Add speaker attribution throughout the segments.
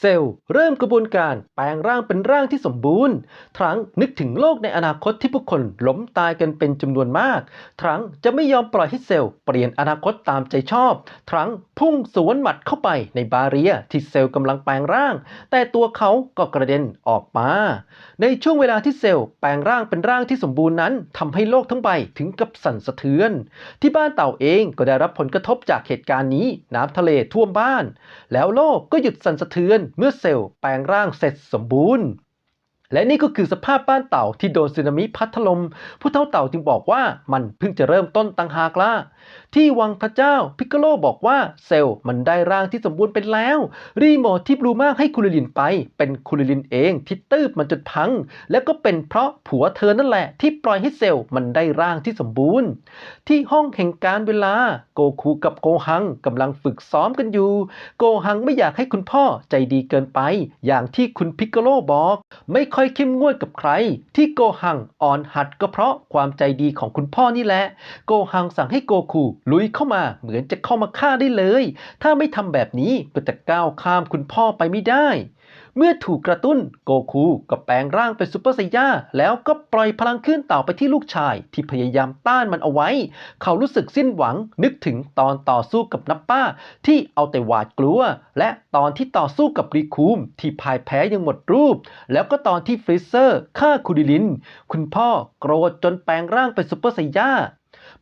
Speaker 1: เซลล์เริ่มกระบวนการแปลงร่างเป็นร่างที่สมบูรณ์ทรังนึกถึงโลกในอนาคตที่ผู้คนล้มตายกันเป็นจำนวนมากทรังจะไม่ยอมปล่อยให้เซลล์เปลี่ยนอนาคตตามใจชอบทรังพุ่งสวนหมัดเข้าไปในบาเรียที่เซลล์กำลังแปลงร่าง แต่ตัวเขาก็กระเด็นออกมา ในช่วงเวลาที่เซลล์แปลงร่างเป็นร่างที่สมบูรณ์นั้นทำให้โลกทั้งใบถึงกับสั่นสะเทือน ที่บ้านเต่าเองก็ได้รับผลกระทบจากเหตุการณ์นี้น้ำทะเลท่วมบ้าน แล้วโลกก็หยุดสั่นสะเทือนเมื่อเซลล์แปลงร่างเสร็จสมบูรณ์ และนี่ก็คือสภาพบ้านเต่าที่โดนสึนามิพัดถล่มผู้เฒ่าเต่าจึงบอกว่ามันเพิ่งจะเริ่มต้นตังหากล่ะที่วังพระเจ้าพิกโลบอกว่าเซลล์มันได้ร่างที่สมบูรณ์เป็นแล้ว รีโมทที่บลูมากให้คุริลินไป เป็นคุริลินเองที่ตืบมันจนพัง แล้วก็เป็นเพราะผัวเธอนั่นแหละ ที่ปล่อยให้เซลล์มันได้ร่างที่สมบูรณ์ ที่ห้องแห่งการเวลาโกคูกับโกฮังกำลังฝึกซ้อมกันอยู่ โกฮังไม่อยากให้คุณพ่อใจดีเกินไป อย่างที่คุณพิกโกโลบอก ไม่ค่อยเข้มงวดกับใคร ที่โกหังอ่อนหัดก็เพราะความใจดีของคุณพ่อนี่แหละ โกหังสั่งให้โกคูลุยเข้ามาเหมือนจะเข้ามาฆ่าได้เลย ถ้าไม่ทำแบบนี้ก็จะก้าวข้ามคุณพ่อไปไม่ได้เมื่อถูกกระตุ้นโกคูก็แปลงร่างเป็นซูเปอร์ไซย่าแล้วก็ปล่อยพลังขึ้นเต่าไปที่ลูกชายที่พยายามต้านมันเอาไว้ เขารู้สึกสิ้นหวังนึกถึงตอนต่อสู้กับนับป้า ที่เอาแต่หวาดกลัว และตอนที่ต่อสู้กับรีคูม ที่พ่ายแพ้อยังหมดรูป แล้วก็ตอนที่ฟริเซอร์ฆ่าคูดิลิน คุณพ่อโกรธจนแปลงร่างเป็นซูเปอร์ไซย่า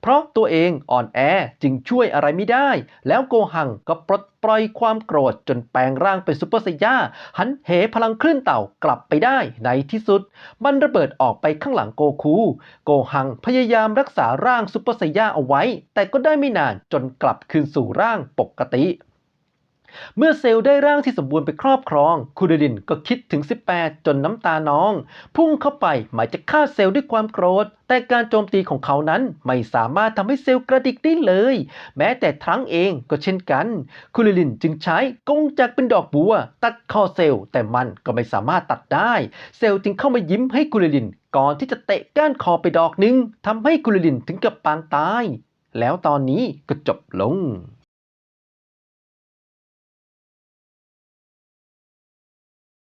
Speaker 1: เพราะตัวเองอ่อนแอจึงช่วยอะไรไม่ได้ แล้วโกหังก็ปลดปล่อยความโกรธจนแปลงร่างเป็นซูเปอร์ไซย่าหันเหพลังคลื่นเต่ากลับไปได้ในที่สุด มันระเบิดออกไปข้างหลังโกคู โกหังพยายามรักษาร่างซูเปอร์ไซย่าเอาไว้ แต่ก็ได้ไม่นานจนกลับคืนสู่ร่างปกติ เมื่อเซลล์ได้ร่างที่สมบูรณ์ไปครอบครอง คูเดลินก็คิดถึง 18 จนน้ำตาน้อง พุ่งเข้าไปหมายจะฆ่าเซลล์ด้วยความโกรธ แต่การโจมตีของเขานั้นไม่สามารถทำให้เซลล์กระดิกได้เลย แม้แต่ทรังเองก็เช่นกัน คูเดลินจึงใช้กงจักเป็นดอกบัว ตัดคอเซลล์ แต่มันก็ไม่สามารถตัดได้ เซลล์จึงเข้ามายิ้มให้คูเดลิน ก่อนที่จะเตะก้านคอไปดอกหนึ่งทำให้คูเดลินถึงกับปางตาย แล้วตอนนี้ก็จบลง